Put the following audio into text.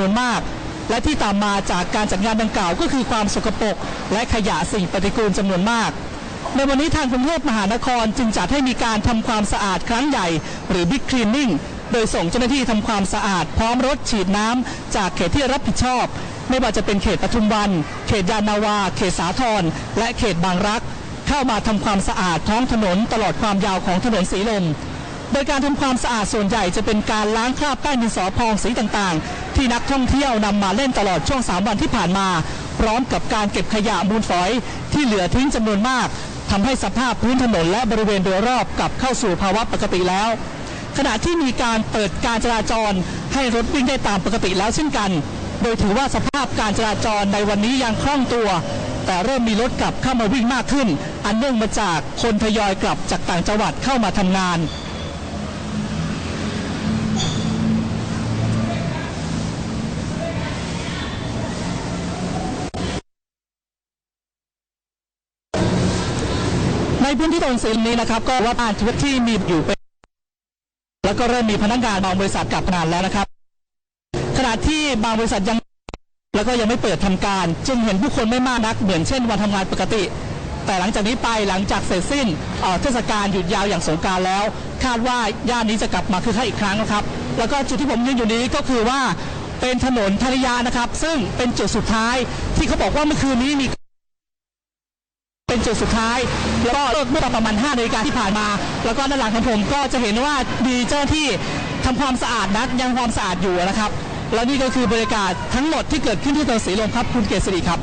นวนมาก และที่ตามมาจากการจัดงานดังกล่าวก็คือความสกปรกและขยะสิ่งปฏิกูลจำนวนมากในวันนี้ทางกรุงเทพมหานครจึงจัดให้มีการทำความสะอาดครั้งใหญ่ หรือ Big Cleaning โดยส่งเจ้าหน้าที่ทำความสะอาด พร้อมรถฉีดน้ำจากเขตที่รับผิดชอบ ไม่ว่าจะเป็นเขตปทุมวัน เขตยานนาวา เขตสาทรและเขตบางรัก เข้ามาทำความสะอาดท้องถนนตลอดความยาวของถนนสีลม โดยการทำความสะอาดส่วนใหญ่จะเป็นการล้างคราบแป้งดินสอพองสีต่างๆ ที่นักท่องเที่ยวนำมาเล่นตลอดช่วง 3 วันที่ผ่านมา พร้อมกับการเก็บขยะมูลฝอย ที่เหลือทิ้งจำนวนมากทำให้สภาพพื้นถนนและบริเวณโดยรอบกลับเข้าสู่ภาวะปกติแล้ว ขณะที่มีการเปิดการจราจร ให้รถวิ่งได้ตามปกติแล้วเช่นกัน โดยถือว่าสภาพการจราจรในวันนี้ยังคล่องตัวแต่เริ่มมีรถกลับเข้ามาวิ่งมากขึ้น อันเนื่องมาจากคนทยอยกลับจากต่างจังหวัดเข้ามาทำงาน ในพื้นที่ตนสีนี้นะครับ ก็ว่าบ้านที่มีอยู่เป็นแล้วก็เริ่มมีพนักงานบางบริษัทกลับงานแล้วนะครับ ขณะที่บางบริษัทยังแล้วก็ยังไม่เปิดทำการ จึงเห็นผู้คนไม่มากนักเหมือนเช่นวันทำงานปกติ แต่หลังจากนี้ไปหลังจากเสร็จสิ้นเทศกาลหยุดยาวอย่างสงการแล้ว คาดว่าย่านนี้จะกลับมาคือคักอีกครั้งนะครับ แล้วก็จุดที่ผมยืนอยู่นี้ก็คือว่าเป็นถนนธนิยานะครับ ซึ่งเป็นจุดสุดท้ายที่เขาบอกว่าเมื่อคืนนี้มี เป็นจุดสุดท้าย แล้วก็เมื่อประมาณ5นาฬิกาที่ผ่านมา แล้วก็ด้านหลังของผมก็จะเห็นว่ามีเจ้าที่ทำความสะอาดนะยังความสะอาดอยู่นะครับ แล้วนี่ก็คือบรรยากาศทั้งหมดที่เกิดขึ้นที่ถนนสีลมครับคุณเกษรีครับ